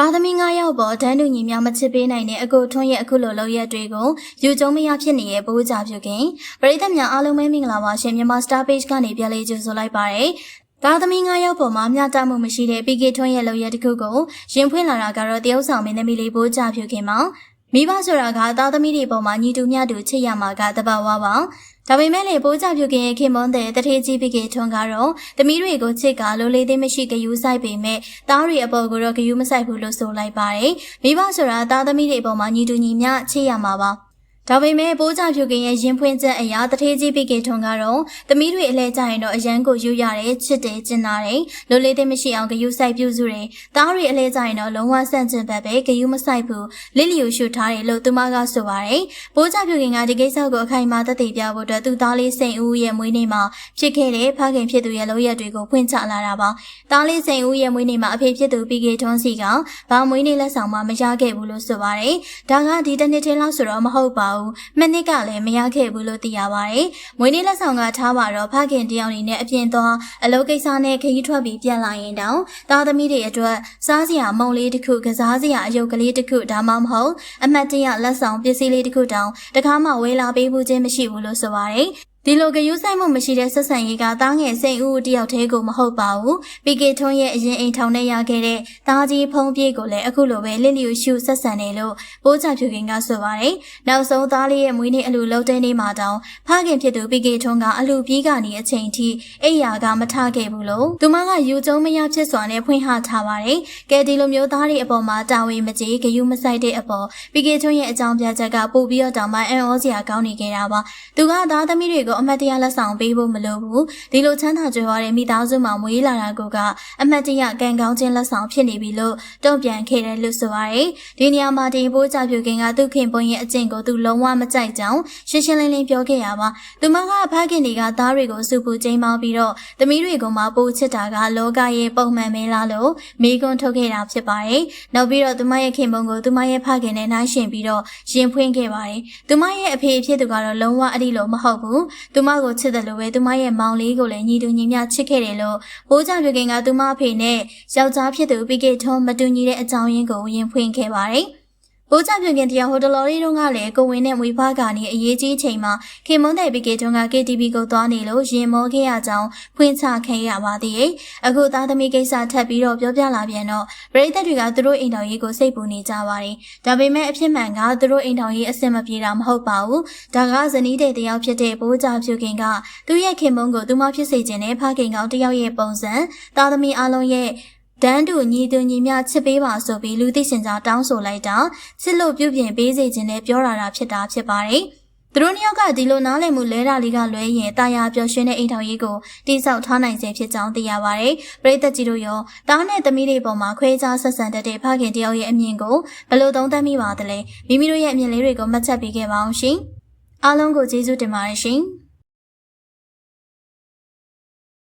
သားသမီး၅ယောက်ပေါ်တန်းတူညီများမချစ်ပေးနိုင်တဲ့အကိုထွန်းရဲ့အခုလိုလုပ်ရက်တွေကိုယူကျုံမရဖြစ်နေတဲ့ဘိုးကြပြုခင်ပရိသတ်များအားလုံးပဲမင်္ဂလာပါရှင်မြန်မာ Star Page ကနေပြန်လေးကြိုဆိုလိုက်ပါရစေ။သားသမီး၅ယောက်ပေါ်မှာမျှတမှုမရှိတဲ့ PK ထွန်းရဲ့လုပ်ရက်တစ်ခုကိုရင်ဖွင့်လာတာကတော့တရုတ်ဆောင်မင်းသမီးလေးဘိုးကြပြုခင်မှာမိဘဆိုတာကသားသမီးတွေပေါ်မှာညီတူမျှတူချစ်ရမှာကတဘာဝပါ။ ဒါပေမဲ့လေပိုးကြပြုခင်ရဲ့ခင်မွန်းတဲ့တထေးကြီးပိကေထွန်းကတော့သမီးတွေကိုချစ်ကလိုလေးသေးမရှိဂယူးဆိုင်ပေမဲ့သားတွေအပေါ်ကိုတော့ဂယူးမဆိုင်ဘူးလို့ဆိုလိုက်ပါတယ်မိဘဆိုတာသားသမီးတွေအပေါ်မှာညီတူညီမျှချစ်ရမှာပါ ဒါပေမဲ့ပိုးကြဖြူကင်ရဲ့ရင်ဖွင့်ချက်အရာတထေးကြီးပိကေထွန်းကတော့သမီးတွေအလဲကြရင်တော့အရန်ကိုယူရတယ်ချစ်တယ်ကျင်နာတယ်လိုလေးသေးမရှိအောင်ဂယူးဆိုင်ပြုစုတယ်သားတွေအလဲကြရင်တော့လုံးဝဆန့်ကျင်ဘက်ပဲဂယူးမဆိုင်ဘူးလစ်လျူရှုထားတယ်လို့သူမကဆိုပါတယ်ပိုးကြဖြူကင်ကဒီကိစ္စကိုအခိုင်အမာသက်သေပြဖို့အတွက်သူသားလေးစိန်ဦးရဲ့မွေးနေ့မှာဖြစ်ခဲ့တဲ့ဖခင်ဖြစ်သူရဲ့လုပ်ရက်တွေကိုဖွင့်ချလာတာပါသားလေးစိန်ဦးရဲ့မွေးနေ့မှာအဖေဖြစ်သူပိကေထွန်းစီကဘာမွေးနေ့လက်ဆောင်မှမရခဲ့ဘူးလို့ဆိုပါတယ်ဒါကဒီတစ်နှစ်ချင်းလောက်ဆိုတော့မဟုတ်ပါဘူးမနှစ်ကလည်းမရခဲ့ဘူးလို့သိရပါတယ်မွေးနေ့လက်ဆောင်ကထားပါတော့ဖခင်တယောက်အနေနဲ့အပြင်သွားအလုပ်ကိစ္စနဲ့ခရီးထွက်ပြီးပြန်လာရင်တောင်သားသမီးတွေအတွက်စားစရာမုံလေးတစ်ခုကစားစရာအယုတ်ကလေးတစ်ခုဒါမှမဟုတ်အမတ်တရလက်ဆောင်ပစ္စည်းလေးတစ်ခုတောင်တကားမှဝေးလာပေးမှုချင်းမရှိဘူးလို့ဆိုပါတယ် ဒီလိုဂယုဆိုင်မှုမရှိတဲ့ဆက်ဆံရေးကတားငယ်စိန်ဦးတယောက်တည်းကိုမဟုတ်ပါဘူး။ပီကေထွန်းရဲ့အရင်အိမ်ထောင်ထဲရခဲ့တဲ့တားကြီးဖုံးပြေးကိုလည်းအခုလိုပဲလစ်လျူရှုဆက်ဆံတယ်လို့ပိုးချဖြူခင်ကဆိုပါတယ်။နောက်ဆုံးသားလေးရဲ့မွေးနေ့အလူလုံးတဲ့နေ့မှာတောင်ဖခင်ဖြစ်သူပီကေထွန်းကအလူပြေးကနေအချိန်ထိအိယာကမထခဲ့ဘူးလို့သူမကယူကျုံမရဖြစ်စွာနဲ့ဖွင့်ဟထားပါတယ်။ကဲဒီလိုမျိုးသားတွေအပေါ်မှာတာဝန်မကြီးဂယုမဆိုင်တဲ့အပေါ်ပီကေထွန်းရဲ့အကြောင်းပြချက်ကပို့ပြီးတော့တောင်မှအန်ဩစရာကောင်းနေခဲ့တာပါ။သူကသားသမီးတွေကိုအမတ်တရားလက်ဆောင်ပေးဖို့မလိုဘူးဒီလိုချမ်းသာကြွယ်ဝတဲ့မိသားစုမှာမွေးလာတာကအမတ်တရကံကောင်းခြင်းလက်ဆောင်ဖြစ်နေပြီလို့တုံ့ပြန်ခဲ့တယ်လို့ဆိုပါရယ်ဒီနေရာမှာဒီဘိုးကြပြူခင်ကသူ့ခင်ပွန်းရဲ့အကျင့်ကိုသူလုံးဝမကြိုက်ကြောင်းရှင်းရှင်းလင်းလင်းပြောခဲ့ရပါသူမကဖခင်တွေကသားတွေကိုစုပူချိန်မောင်းပြီးတော့သမီးတွေကိုမှပို့ချစ်တာကလောကရဲ့ပုံမှန်မင်းလားလို့မိကွန်းထုတ်ခဲ့တာဖြစ်ပါတယ်နောက်ပြီးတော့သူမရဲ့ခင်ပွန်းကိုသူမရဲ့ဖခင်နဲ့နှိုင်းယှဉ်ပြီးတော့ရင်ဖွင့်ခဲ့ပါတယ်သူမရဲ့အဖေအဖြစ်သူကတော့လုံးဝအတိလို့မဟုတ်ဘူးသူမကိုချစ်တယ်လို့ပဲသူမရဲ့မောင်လေးကိုလည်းညီတူညီမျှချစ်ခဲ့တယ်လို့ဘိုးကြပြခင်ကသူမအဖေနဲ့ယောက်ျားဖြစ်သူပီကေထွန်းမတူညီတဲ့အကြောင်းရင်းကိုရင်ဖွင့်ခဲ့ပါတယ်။ ဘိုးကြပြခင်တရားဟိုတလော်လေးတုန်းကလည်းကိုဝင်းနဲ့မွေဖားကနေအရေးကြီးချိန်မှာခင်မွန်းတဲ့ပီကေထွန်းက KTV ကိုသွားနေလို့ရင်မောခဲ့ရကြောင်းဖွင့်ချခဲ့ရပါသေးတယ်။အခုသားသမီးကိစ္စထပ်ပြီးတော့ပြောပြလာပြန်တော့ပရိသတ်တွေကသူတို့အိမ်တော်ရေးကိုစိတ်ပူနေကြပါတယ်။ဒါပေမဲ့အဖြစ်မှန်ကသူတို့အိမ်တော်ရေးအဆင်မပြေတာမဟုတ်ပါဘူး။ဒါကဇနီးတဲ့တယောက်ဖြစ်တဲ့ဘိုးကြပြခင်ကသူ့ရဲ့ခင်မွန်းကိုသူမဖြစ်စေခြင်းနဲ့ဖခင်ကောင်တယောက်ရဲ့ပုံစံသားသမီးအလုံးရဲ့ တန်းတူညီတူညီမျှချစ်ပေးပါဆိုပြီးလူသိရှင်ကြားတောင်းဆိုလိုက်တာချစ်လို့ပြုပြင်ပေးစေခြင်းနဲ့ပြောတာတာဖြစ်တာဖြစ်ပါတယ်။သူတို့နှစ်ယောက်ကဒီလိုနားလည်မှုလဲတာလေးကလွဲရင်တာယာပျော်ရွှင်တဲ့အိမ်ထောင်ရေးကိုတိစောက်ထားနိုင်စေဖြစ်ကြောင်းသိရပါတယ်။ပရိသတ်ကြီးတို့ရောတားနဲ့သမီးတွေပေါ်မှာခွဲခြားဆက်ဆံတတ်တဲ့ဖခင်တယောက်ရဲ့အမြင်ကိုဘယ်လိုသုံးသပ်မိပါသလဲ။မိမိတို့ရဲ့အမြင်လေးတွေကိုမှတ်ချက်ပေးခဲ့ပါအောင်ရှင်။အားလုံးကိုကျေးဇူးတင်ပါတယ်ရှင်။